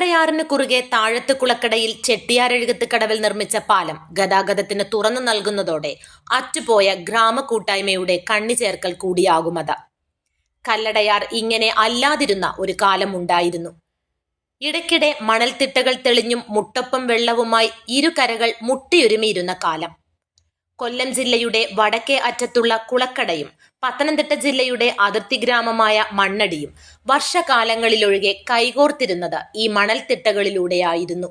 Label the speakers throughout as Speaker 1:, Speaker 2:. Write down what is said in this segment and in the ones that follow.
Speaker 1: കല്ലടയാറിന് കുറുകെ താഴത്ത് കുളക്കടയിൽ ചെട്ടിയാരഴുകത്ത് കടവിൽ നിർമ്മിച്ച പാലം ഗതാഗതത്തിന് തുറന്നു നൽകുന്നതോടെ അറ്റുപോയ ഗ്രാമകൂട്ടായ്മയുടെ കണ്ണിചേർക്കൽ കൂടിയാകുമത കല്ലടയാർ ഇങ്ങനെ അല്ലാതിരുന്ന ഒരു കാലം ഉണ്ടായിരുന്നു. ഇടയ്ക്കിടെ മണൽത്തിട്ടകൾ തെളിഞ്ഞും മുട്ടപ്പം വെള്ളവുമായി ഇരുകരകൾ മുട്ടിയൊരുമിയിരുന്ന കാലം. കൊല്ലം ജില്ലയുടെ വടക്കേ അറ്റത്തുള്ള കുളക്കടയും പത്തനംതിട്ട ജില്ലയുടെ അതിർത്തി ഗ്രാമമായ മണ്ണടിയും വർഷകാലങ്ങളിലൊഴികെ കൈകോർത്തിരുന്നത് ഈ മണൽത്തിട്ടകളിലൂടെയായിരുന്നു.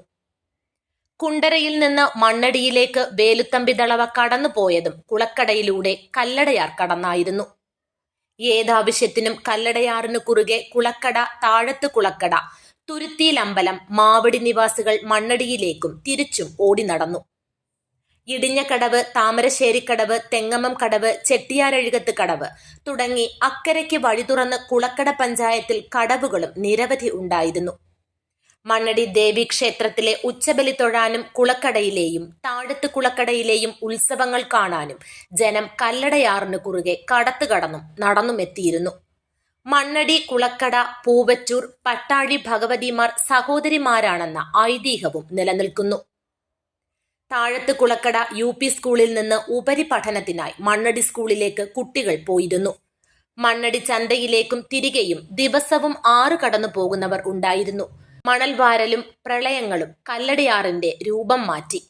Speaker 1: കുണ്ടരയിൽ നിന്ന് മണ്ണടിയിലേക്ക് വേലുത്തമ്പി ദളവ കടന്നുപോയതും കുളക്കടയിലൂടെ കല്ലടയാർ കടന്നായിരുന്നു. ഏതാവശ്യത്തിനും കല്ലടയാറിന് കുറുകെ കുളക്കട താഴത്ത് കുളക്കട തുരുത്തിയിലമ്പലം മാവടി നിവാസികൾ മണ്ണടിയിലേക്കും തിരിച്ചും ഓടി നടന്നു. ഇടിഞ്ഞക്കടവ് താമരശ്ശേരിക്കടവ് തെങ്ങമം കടവ് ചെട്ടിയാരഴുകത്ത് കടവ് തുടങ്ങി അക്കരയ്ക്ക് വഴി തുറന്ന് കുളക്കട പഞ്ചായത്തിൽ കടവുകളും നിരവധി ഉണ്ടായിരുന്നു. മണ്ണടി ദേവി ക്ഷേത്രത്തിലെ ഉച്ചബലി തൊഴാനും കുളക്കടയിലെയും താഴത്ത് കുളക്കടയിലെയും ഉത്സവങ്ങൾ കാണാനും ജനം കല്ലടയാറിന് കുറുകെ കടത്തു കടന്നും നടന്നുമെത്തിയിരുന്നു മണ്ണടി കുളക്കട പൂവച്ചൂർ പട്ടാഴി ഭഗവതിമാർ സഹോദരിമാരാണെന്ന ഐതിഹ്യവും നിലനിൽക്കുന്നു. താഴത്ത് കുളക്കട യു പി സ്കൂളിൽ നിന്ന് ഉപരിപഠനത്തിനായി മണ്ണടി സ്കൂളിലേക്ക് കുട്ടികൾ പോയിരുന്നു. മണ്ണടി ചന്തയിലേക്കും തിരികെയും ദിവസവും ആറ് കടന്നു പോകുന്നവർ ഉണ്ടായിരുന്നു. മണൽ വാരലും പ്രളയങ്ങളും കല്ലടയാറിന്റെ രൂപം മാറ്റി.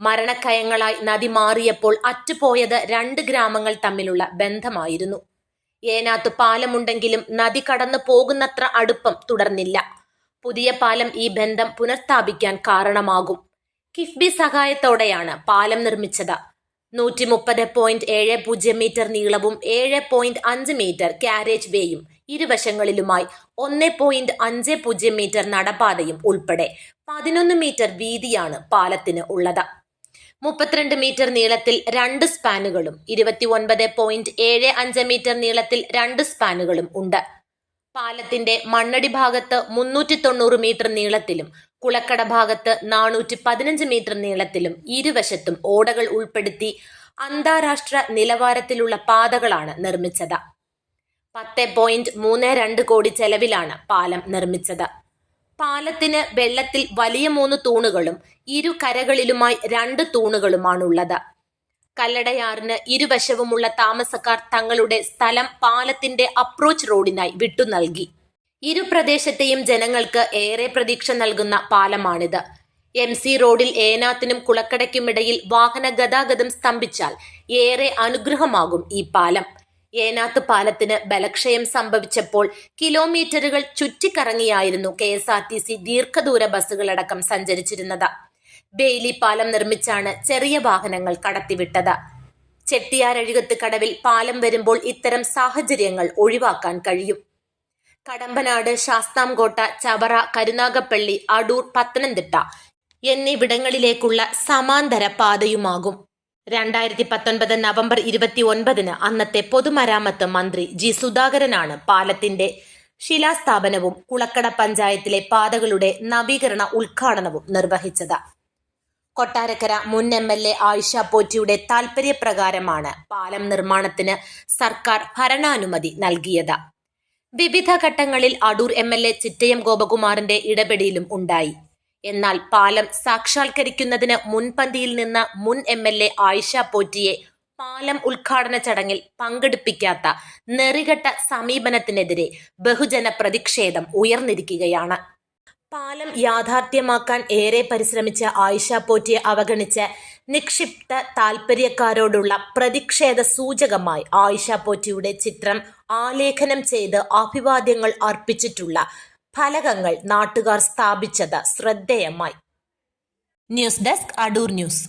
Speaker 1: മരണക്കയങ്ങളായി നദി മാറിയപ്പോൾ അറ്റുപോയത് രണ്ട് ഗ്രാമങ്ങൾ തമ്മിലുള്ള ബന്ധമായിരുന്നു. ഏനാത്ത് പാലമുണ്ടെങ്കിലും നദി കടന്നു പോകുന്നത്ര അടുപ്പം തുടർന്നില്ല. പുതിയ പാലം ഈ ബന്ധം പുനഃസ്ഥാപിക്കാൻ കാരണമാകും. കിഫ്ബി സഹായത്തോടെയാണ് പാലം നിർമ്മിച്ചത്. നൂറ്റി മുപ്പത് പോയിന്റ് ഏഴ് പൂജ്യം മീറ്റർ നീളവും ഏഴ് പോയിന്റ് അഞ്ച് മീറ്റർ കാരേജ് വേയും ഇരുവശങ്ങളിലുമായി ഒന്ന് പോയിന്റ് അഞ്ച് പൂജ്യം മീറ്റർ നടപ്പാതയും ഉൾപ്പെടെ പതിനൊന്ന് മീറ്റർ വീതിയാണ് പാലത്തിന് ഉള്ളത്. മുപ്പത്തിരണ്ട് മീറ്റർ നീളത്തിൽ രണ്ട് സ്പാനുകളും ഇരുപത്തി ഒൻപത് പോയിന്റ് ഏഴ് അഞ്ച് മീറ്റർ നീളത്തിൽ രണ്ട് സ്പാനുകളും ഉണ്ട്. പാലത്തിന്റെ മണ്ണടി ഭാഗത്ത് മുന്നൂറ്റി തൊണ്ണൂറ് മീറ്റർ നീളത്തിലും കുളക്കട ഭാഗത്ത് നാനൂറ്റി പതിനഞ്ച് മീറ്റർ നീളത്തിലും ഇരുവശത്തും ഓടകൾ ഉൾപ്പെടുത്തി അന്താരാഷ്ട്ര നിലവാരത്തിലുള്ള പാതകളാണ് നിർമ്മിച്ചത്. പത്ത് പോയിന്റ് മൂന്ന് രണ്ട് കോടി ചെലവിലാണ് പാലം നിർമ്മിച്ചത്. പാലത്തിന് വെള്ളത്തിൽ വലിയ മൂന്ന് തൂണുകളും ഇരു കരകളിലുമായി രണ്ട് തൂണുകളുമാണുള്ളത്. കല്ലടയാറിന് ഇരുവശവുമുള്ള താമസക്കാർ തങ്ങളുടെ സ്ഥലം പാലത്തിന്റെ അപ്രോച്ച് റോഡിനായി വിട്ടു നൽകി. ഇരു പ്രദേശത്തെയും ജനങ്ങൾക്ക് ഏറെ പ്രതീക്ഷ നൽകുന്ന പാലമാണിത്. എം സി റോഡിൽ ഏനാത്തിനും കുളക്കടയ്ക്കുമിടയിൽ വാഹന ഗതാഗതം സ്തംഭിച്ചാൽ ഏറെ അനുഗ്രഹമാകും ഈ പാലം. ഏനാത്ത് പാലത്തിന് ബലക്ഷയം സംഭവിച്ചപ്പോൾ കിലോമീറ്ററുകൾ ചുറ്റിക്കറങ്ങിയായിരുന്നു K S R T C ദീർഘദൂര ബസ്സുകളടക്കം സഞ്ചരിച്ചിരുന്നത്. ബെയിലി പാലം നിർമ്മിച്ചാണ് ചെറിയ വാഹനങ്ങൾ കടത്തിവിട്ടത്. ചെട്ടിയാരഴുകത്ത് കടവിൽ പാലം വരുമ്പോൾ ഇത്തരം സാഹചര്യങ്ങൾ ഒഴിവാക്കാൻ കഴിയും. കടമ്പനാട് ശാസ്താംകോട്ട ചവറ കരുനാഗപ്പള്ളി അടൂർ പത്തനംതിട്ട എന്നിവിടങ്ങളിലേക്കുള്ള സമാന്തര പാതയുമാകും. രണ്ടായിരത്തി പത്തൊൻപത് നവംബർ ഇരുപത്തി ഒൻപതിന് അന്നത്തെ പൊതുമരാമത്ത് മന്ത്രി ജി സുധാകരനാണ് പാലത്തിന്റെ ശിലാസ്ഥാപനവും കുളക്കട പഞ്ചായത്തിലെ പാതകളുടെ നവീകരണ ഉദ്ഘാടനവും നിർവഹിച്ചത്. കൊട്ടാരക്കര മുൻ എം എൽ എ ആയിഷ പോറ്റിയുടെ താൽപര്യപ്രകാരമാണ് പാലം നിർമ്മാണത്തിന് സർക്കാർ ഭരണാനുമതി നൽകിയത്. വിവിധ ഘട്ടങ്ങളിൽ Adoor M L A Chittayam ഗോപകുമാറിന്റെ ഇടപെടലും ഉണ്ടായി. എന്നാൽ പാലം സാക്ഷാത്കരിക്കുന്നതിന് മുൻപന്തിയിൽ നിന്ന് മുൻ എം എൽ എ ആയിഷ പോറ്റിയെ പാലം ഉദ്ഘാടന ചടങ്ങിൽ പങ്കെടുപ്പിക്കാത്ത നെറികെട്ട സമീപനത്തിനെതിരെ ബഹുജന പ്രതിഷേധം ഉയർന്നിരിക്കുകയാണ്. പാലം യാഥാർത്ഥ്യമാക്കാൻ ഏറെ പരിശ്രമിച്ച ആയിഷ പോറ്റിയെ അവഗണിച്ച് നിക്ഷിപ്ത താൽപര്യക്കാരോടുള്ള പ്രതിഷേധ സൂചകമായി ആയിഷ പോറ്റിയുടെ ചിത്രം ആലേഖനം ചെയ്ത് അഭിവാദ്യങ്ങൾ അർപ്പിച്ചിട്ടുള്ള ഫലകങ്ങൾ നാട്ടുകാർ സ്ഥാപിച്ചത് ശ്രദ്ധേയമായി. News desk Adoor news.